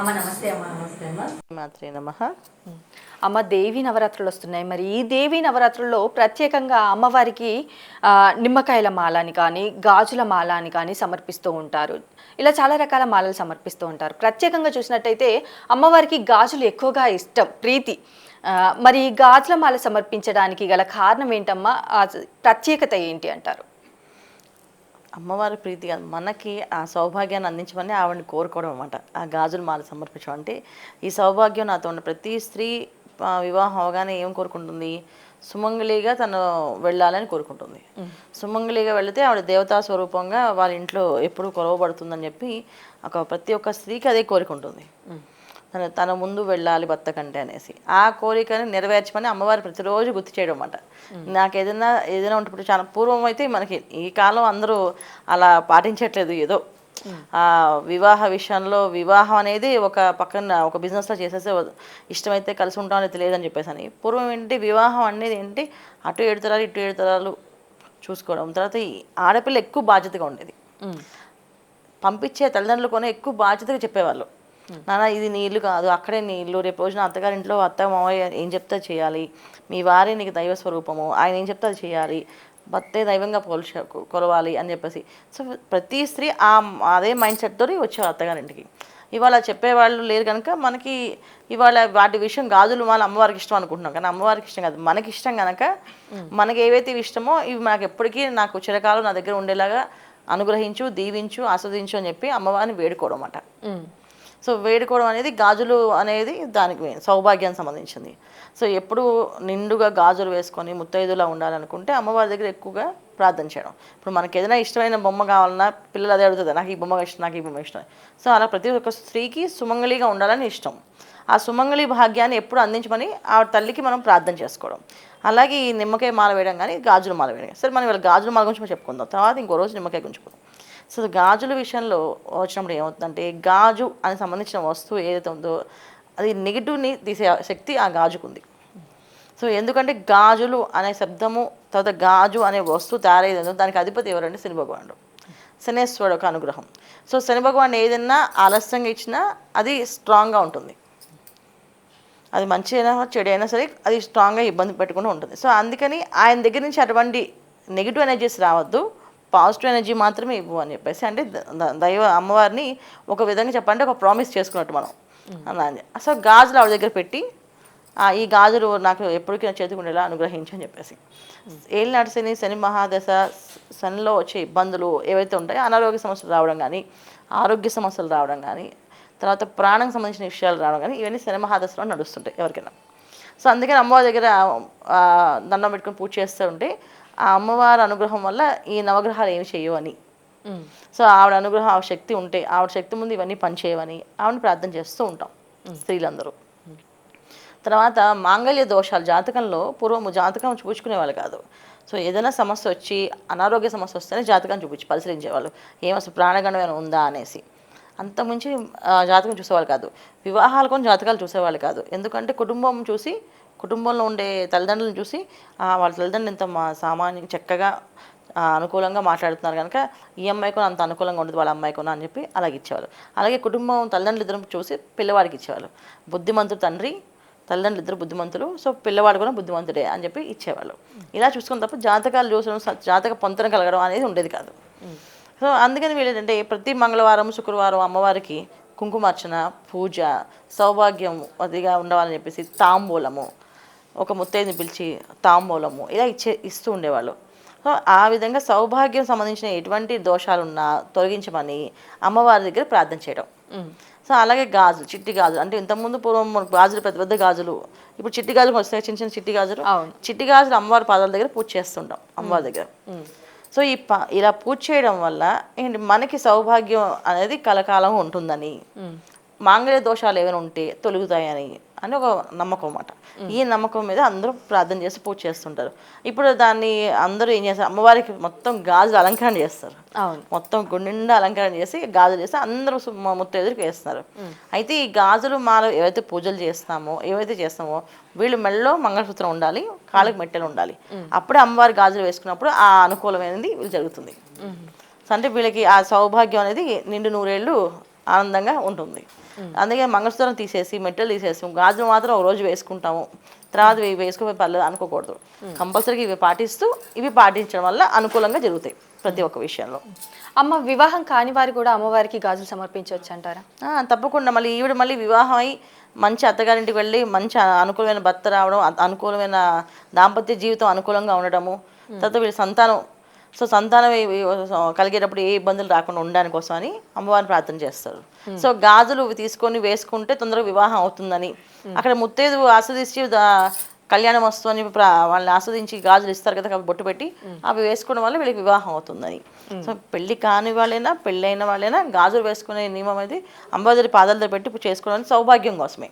అమ్మ నమస్తే అమ్మ నమస్తే అమ్మ. మాత్రే నమ. అమ్మ దేవి నవరాత్రులు వస్తున్నాయి. మరి ఈ దేవి నవరాత్రుల్లో ప్రత్యేకంగా అమ్మవారికి నిమ్మకాయల మాలని కానీ గాజుల మాల అని కానీ సమర్పిస్తూ ఉంటారు. ఇలా చాలా రకాల మాలలు సమర్పిస్తూ ఉంటారు. ప్రత్యేకంగా చూసినట్టయితే అమ్మవారికి గాజులు ఎక్కువగా ఇష్టం ప్రీతి. మరి గాజుల మాల సమర్పించడానికి గల కారణం ఏంటమ్మా? ప్రత్యేకత ఏంటి అంటారు? అమ్మవారి ప్రీతి కాదు. మనకి ఆ సౌభాగ్యాన్ని అందించమని ఆవిడని కోరుకోవడం అనమాట ఆ గాజులు మాల సమర్పించడం అంటే ఈ సౌభాగ్యం నాతో ఉన్న ప్రతి స్త్రీ వివాహం అవగానే ఏం కోరుకుంటుంది? సుమంగళిగా తను వెళ్ళాలని కోరుకుంటుంది. సుమంగళిగా వెళితే ఆవిడ దేవతా స్వరూపంగా వాళ్ళ ఇంట్లో ఎప్పుడు కొలవబడుతుందని చెప్పి ఒక ప్రతి ఒక్క స్త్రీకి అదే కోరుకుంటుంది తన ముందు వెళ్ళాలి భర్త కంటే అనేసి. ఆ కోరికని నెరవేర్చమని అమ్మవారు ప్రతిరోజు గుర్తు చేయడం అన్నమాట నాకు ఏదైనా ఏదైనా ఉంటే ఇప్పుడు చాలా పూర్వం అయితే మనకి ఈ కాలం అందరూ అలా పాటించట్లేదు ఏదో. ఆ వివాహ విషయంలో వివాహం అనేది ఒక పక్కన ఒక బిజినెస్లో చేసేస్తే ఇష్టమైతే కలిసి ఉంటాం అనేది తెలియదని చెప్పేసి అని పూర్వం ఏంటి వివాహం అనేది ఏంటి అటు ఏడు తరాలు ఇటు ఏడు తరాలు చూసుకోవడం. తర్వాత ఈ ఆడపిల్ల ఎక్కువ బాధ్యతగా ఉండేది. పంపించే తల్లిదండ్రులు కొని ఎక్కువ బాధ్యతగా చెప్పేవాళ్ళు. నాన్న ఇది నీ ఇల్లు కాదు అక్కడే నీ ఇల్లు. రేపు రోజున అత్తగారింట్లో అత్త మామయ్య ఏం చెప్తే చేయాలి? మీ వారే నీకు దైవ స్వరూపము. ఆయన ఏం చెప్తే అది చేయాలి. భర్తే దైవంగా పోల్చ కొలవాలి అని చెప్పేసి. సో ప్రతి స్త్రీ ఆ అదే మైండ్ సెట్తో వచ్చేవారు అత్తగారింటికి ఇవాళ చెప్పేవాళ్ళు లేరు కనుక మనకి ఇవాళ వాటి విషయం గాజులు వాళ్ళ అమ్మవారికి ఇష్టం అనుకుంటున్నాం. కానీ అమ్మవారికి ఇష్టం కాదు. మనకి ఇష్టం కనుక మనకి ఏవైతే ఇవి ఇష్టమో ఇవి నాకు ఎప్పటికీ నాకు చిరకాలం నా దగ్గర ఉండేలాగా అనుగ్రహించు దీవించు ఆస్వాదించు అని చెప్పి అమ్మవారిని వేడుకోవడం అన్నమాట సో వేడుకోవడం అనేది గాజులు అనేది దానికి సౌభాగ్యానికి సంబంధించింది. సో ఎప్పుడు నిండుగా గాజులు వేసుకొని ముత్తైదులా ఉండాలనుకుంటే అమ్మవారి దగ్గర ఎక్కువగా ప్రార్థన చేయడం. ఇప్పుడు మనకి ఏదైనా ఇష్టమైన బొమ్మ కావాలన్నా పిల్లలు అదే అడుగుతుంది నాకు ఈ బొమ్మ ఇష్టం నాకు ఈ బొమ్మ ఇష్టం సో అలా ప్రతి ఒక్క స్త్రీకి సుమంగళిగా ఉండాలని ఇష్టం. ఆ సుమంగళి భాగ్యాన్ని ఎప్పుడు అందించమని ఆ తల్లికి మనం ప్రార్థన చేసుకోవడం. అలాగే ఈ నిమ్మకాయ మాల వేయడం కానీ గాజుల మాల వేయడం. సరే మనం ఇవాళ గాజుల మాల గురించి మనం చెప్పుకుందాం. తర్వాత ఇంకో రోజు నిమ్మకాయ గురించి సో గాజుల విషయంలో వచ్చినప్పుడు ఏమవుతుందంటే గాజు అని సంబంధించిన వస్తువు ఏదైతే ఉందో అది నెగిటివ్ని తీసే శక్తి ఆ గాజుకుంది. సో ఎందుకంటే గాజులు అనే శబ్దము తర్వాత గాజు అనే వస్తువు తయారయ్యేది దానికి అధిపతి ఎవరంటే శని భగవానుడు. శనేశ్వరుడు ఒక అనుగ్రహం. సో శని భగవాన్ ఏదైనా ఆలస్యంగా ఇచ్చినా అది స్ట్రాంగ్గా ఉంటుంది. అది మంచి అయినా చెడు అయినా సరే అది స్ట్రాంగ్గా ఇబ్బంది పెట్టకుండా ఉంటుంది. సో అందుకని ఆయన దగ్గర నుంచి అటువంటి నెగిటివ్ ఎనర్జీస్ రావద్దు. పాజిటివ్ ఎనర్జీ మాత్రమే ఇవ్వు అని చెప్పేసి అంటే దైవ అమ్మవారిని ఒక విధంగా చెప్పాలంటే ఒక ప్రామిస్ చేసుకున్నట్టు మనం. అలా అని. సో గాజులు ఆవిడ దగ్గర పెట్టి "ఆ, ఈ గాజులు నాకు ఎప్పటికీ నా చేతికి ఉండేలా అనుగ్రహించు అని చెప్పేసి. ఏలినాటి శని శని మహాదశ శనిలో వచ్చే ఇబ్బందులు ఏవైతే ఉంటాయో అనారోగ్య సమస్యలు రావడం కానీ ఆరోగ్య సమస్యలు రావడం కానీ తర్వాత ప్రాణం సంబంధించిన విషయాలు రావడం కానీ ఇవన్నీ శని మహాదశలో నడుస్తుంటాయి ఎవరికైనా. సో అందుకని అమ్మవారి దగ్గర దండం పెట్టుకొని పూజ చేస్తూ ఉంటే ఆ అమ్మవారి అనుగ్రహం వల్ల ఈ నవగ్రహాలు ఏమి చేయవు అని సో ఆవిడ అనుగ్రహం ఆవిడ శక్తి ఉంటే ఆవిడ శక్తి ముందు ఇవన్నీ పనిచేయవని ఆవిడని ప్రార్థన చేస్తూ ఉంటాం స్త్రీలందరూ. తర్వాత మాంగళ్య దోషాలు జాతకంలో పూర్వము జాతకం చూపించుకునేవాళ్ళు కాదు. సో ఏదైనా సమస్య వచ్చి అనారోగ్య సమస్య వస్తేనే జాతకం చూపించి పరిశీలించేవాళ్ళు. ఏం అసలు ప్రాణగణం ఏమైనా ఉందా అనేసి. అంత మంచి జాతకం చూసేవాళ్ళు కాదు. వివాహాలు కొన్ని జాతకాలు చూసేవాళ్ళు కాదు. ఎందుకంటే కుటుంబం చూసి కుటుంబంలో ఉండే తల్లిదండ్రులను చూసి వాళ్ళ తల్లిదండ్రులు ఇంత మా సామాన్య చక్కగా అనుకూలంగా మాట్లాడుతున్నారు కనుక ఈ అమ్మాయి కూడా అంత అనుకూలంగా ఉండదు వాళ్ళ అమ్మాయి కూడా అని చెప్పి అలాగే ఇచ్చేవాళ్ళు. అలాగే కుటుంబం తల్లిదండ్రులు ఇద్దరు చూసి పిల్లవాడికి ఇచ్చేవాళ్ళు. బుద్ధిమంతుడు తండ్రి తల్లిదండ్రులు ఇద్దరు బుద్ధిమంతులు సో పిల్లవాడు కూడా బుద్ధిమంతుడే అని చెప్పి ఇచ్చేవాళ్ళు. ఇలా చూసుకున్న తప్ప జాతకాలు చూసడం జాతక పొంతన కలగడం అనేది ఉండేది కాదు. సో అందుకని వీళ్ళు ఏంటంటే ప్రతి మంగళవారం శుక్రవారం అమ్మవారికి కుంకుమార్చన పూజ సౌభాగ్యం అదిగా ఉండాలని చెప్పేసి తాంబూలము ఒక ముత్తైదుని పిలిచి తాంబూలము ఇలా ఇచ్చే ఇస్తూ ఉండేవాళ్ళు. సో ఆ విధంగా సౌభాగ్యం సంబంధించిన ఎటువంటి దోషాలున్నా తొలగించమని అమ్మవారి దగ్గర ప్రార్థన చేయడం సో అలాగే గాజులు చిట్టి గాజులు. అంటే ఇంతకుముందు పూర్వం మనకు గాజులు పెద్ద పెద్ద గాజులు ఇప్పుడు చిట్టి గాజులు వస్తాయి చిన్న చిన్న చిట్టి గాజులు. చిట్టి గాజులు అమ్మవారి పాదాల దగ్గర పూజ చేస్తుంటాం అమ్మవారి దగ్గర. సో ఈ ప ఇలా పూజ చేయడం వల్ల ఏంటి మనకి సౌభాగ్యం అనేది కలకాలం ఉంటుందని. మాంగళ్య దోషాలు ఏమైనా ఉంటే తొలుగుతాయని. అని ఒక నమ్మకం అన్నమాట. ఈ నమ్మకం మీద అందరూ ప్రార్థన చేసి పూజ చేస్తుంటారు. ఇప్పుడు దాన్ని అందరూ ఏం చేస్తారు? అమ్మవారికి మొత్తం గాజులు అలంకరణ చేస్తారు. మొత్తం గుండెండా అలంకరణ చేసి గాజులు చేసి అందరూ సు- మ- ముత్తైదులకు వేస్తున్నారు. అయితే ఈ గాజులు మాల ఏవైతే పూజలు చేస్తామో ఏవైతే చేస్తామో వీళ్ళు మెళ్ళలో మంగళసూత్రం ఉండాలి కాళ్ళకి మెట్టెలు ఉండాలి. అప్పుడే అమ్మవారి గాజులు వేసుకున్నప్పుడు ఆ అనుకూలమైనది వీళ్ళు జరుగుతుంది. అంటే వీళ్ళకి ఆ సౌభాగ్యం అనేది నిండు నూరేళ్ళు ఆనందంగా ఉంటుంది. అందుకే మంగళసూత్రం తీసేసి మెట్టలు తీసేసి గాజులు మాత్రం ఒక రోజు వేసుకుంటాము. తర్వాత ఇవి వేసుకోపోయి పర్లేదు అనుకోకూడదు. కంపల్సరీగా ఇవి పాటిస్తూ ఇవి పాటించడం వల్ల అనుకూలంగా జరుగుతాయి ప్రతి ఒక్క విషయంలో. అమ్మ వివాహం కాని వారు కూడా అమ్మవారికి గాజులు సమర్పించవచ్చు అంటారా? తప్పకుండా. మళ్ళీ ఈవిడ మళ్ళీ వివాహం అయి మంచి అత్తగారింటికి వెళ్ళి మంచి అనుకూలమైన భర్త రావడం అనుకూలమైన దాంపత్య జీవితం అనుకూలంగా ఉండడము తర్వాత వీళ్ళ సంతానం సో సంతానం కలిగేటప్పుడు ఏ ఇబ్బందులు రాకుండా ఉండడానికి కోసం అని అమ్మవారిని ప్రార్థన చేస్తారు. సో గాజులు తీసుకొని వేసుకుంటే తొందరగా వివాహం అవుతుందని. అక్కడ ముత్తేదు ఆస్వాదించి కళ్యాణం వస్తుందని వాళ్ళని ఆస్వాదించి గాజులు ఇస్తారు కదా బొట్టు పెట్టి అవి వేసుకోవడం వల్ల వీళ్ళకి వివాహం అవుతుందని. సో పెళ్ళి కాని వాళ్ళైనా పెళ్ళైన వాళ్ళైనా గాజులు వేసుకునే నియమం అనేది అంబాదరి పాదాలతో పెట్టి చేసుకోవడానికి సౌభాగ్యం కోసమే.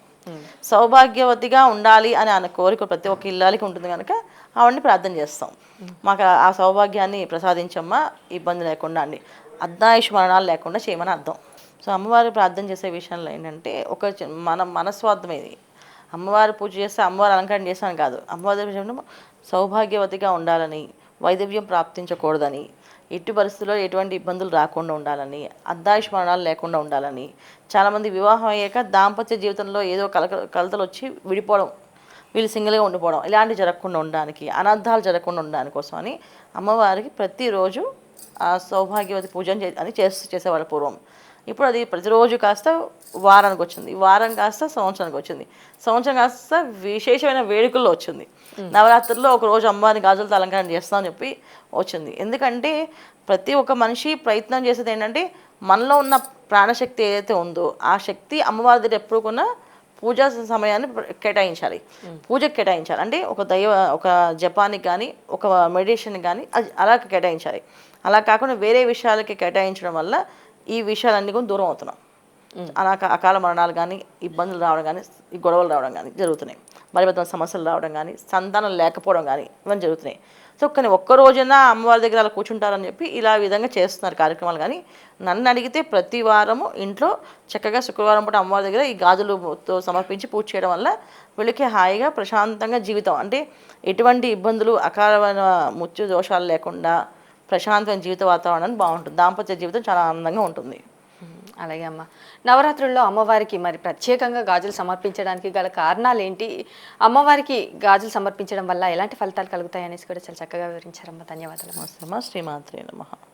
సౌభాగ్యవతిగా ఉండాలి అని ఆయన కోరిక ప్రతి ఒక్క ఇల్లాలకి ఉంటుంది కనుక ఆవిడని ప్రార్థన చేస్తాం. మాకు ఆ సౌభాగ్యాన్ని ప్రసాదించమ్మా ఇబ్బంది లేకుండా అండి. అర్ధాయుష్ మరణాలు లేకుండా చేయమని అర్థం. సో అమ్మవారి ప్రార్థన చేసే విషయంలో ఏంటంటే ఒక మన మనస్వార్థం ఇది. అమ్మవారి పూజ చేస్తే అమ్మవారి అలంకరణ చేస్తాను కాదు. అమ్మవారి సౌభాగ్యవతిగా ఉండాలని వైదవ్యం ప్రాప్తించకూడదని ఎట్టి పరిస్థితుల్లో ఎటువంటి ఇబ్బందులు రాకుండా ఉండాలని అర్ధాయుష్మరణాలు లేకుండా ఉండాలని చాలామంది వివాహం అయ్యాక దాంపత్య జీవితంలో ఏదో కలక కలతలు వచ్చి విడిపోవడం వీళ్ళు సింగిల్గా ఉండిపోవడం ఇలాంటివి జరగకుండా ఉండడానికి అనర్థాలు జరగకుండా ఉండడానికి కోసం అని అమ్మవారికి ప్రతిరోజు ఆ సౌభాగ్యవతి పూజ అని చే- అని చేసి చేసేవాళ్ళు పూర్వం. ఇప్పుడు అది ప్రతిరోజు కాస్త వారానికి వచ్చింది. వారం కాస్త సంవత్సరానికి వచ్చింది. సంవత్సరం కాస్త విశేషమైన వేడుకల్లో వచ్చింది. నవరాత్రుల్లో ఒక రోజు అమ్మవారిని గాజులతో అలంకరణ చేస్తామని చెప్పి వచ్చింది. ఎందుకంటే ప్రతి ఒక్క మనిషి ప్రయత్నం చేసేది ఏంటంటే మనలో ఉన్న ప్రాణశక్తి ఏదైతే ఉందో ఆ శక్తి అమ్మవారి దగ్గర ఎప్పుడు కూడా పూజా సమయాన్ని కేటాయించాలి. పూజకి కేటాయించాలి. అంటే ఒక దైవ ఒక జపానికి కానీ ఒక మెడిటేషన్కి కానీ అలా కేటాయించాలి. అలా కాకుండా వేరే విషయాలకి కేటాయించడం వల్ల ఈ విషయాలన్నీ కూడా దూరం అవుతున్నాం. అలా అకాల మరణాలు కానీ ఇబ్బందులు రావడం కానీ ఈ గొడవలు రావడం కానీ జరుగుతున్నాయి. బలబద్ధమైన సమస్యలు రావడం కానీ సంతానం లేకపోవడం కానీ ఇవన్నీ జరుగుతున్నాయి. సో కానీ ఒక్కరోజైనా అమ్మవారి దగ్గర అలా కూర్చుంటారని చెప్పి ఇలా విధంగా చేస్తున్నారు కార్యక్రమాలు కానీ నన్ను అడిగితే ప్రతి వారము ఇంట్లో చక్కగా శుక్రవారం పూట అమ్మవారి దగ్గర ఈ గాజులతో సమర్పించి పూజ చేయడం వల్ల వీళ్ళకి హాయిగా ప్రశాంతంగా జీవితం. అంటే ఎటువంటి ఇబ్బందులు అకాలమైన ముచ్చు దోషాలు లేకుండా ప్రశాంతమైన జీవిత వాతావరణం బాగుంటుంది. దాంపత్య జీవితం చాలా ఆనందంగా ఉంటుంది. అలాగే అమ్మ. నవరాత్రుల్లో అమ్మవారికి మరి ప్రత్యేకంగా గాజులు సమర్పించడానికి గల కారణాలు ఏంటి? అమ్మవారికి గాజులు సమర్పించడం వల్ల ఎలాంటి ఫలితాలు కలుగుతాయి అనేసి కూడా చాలా చక్కగా వివరించారమ్మా. ధన్యవాదాలు. శ్రీమాత్రే నమః.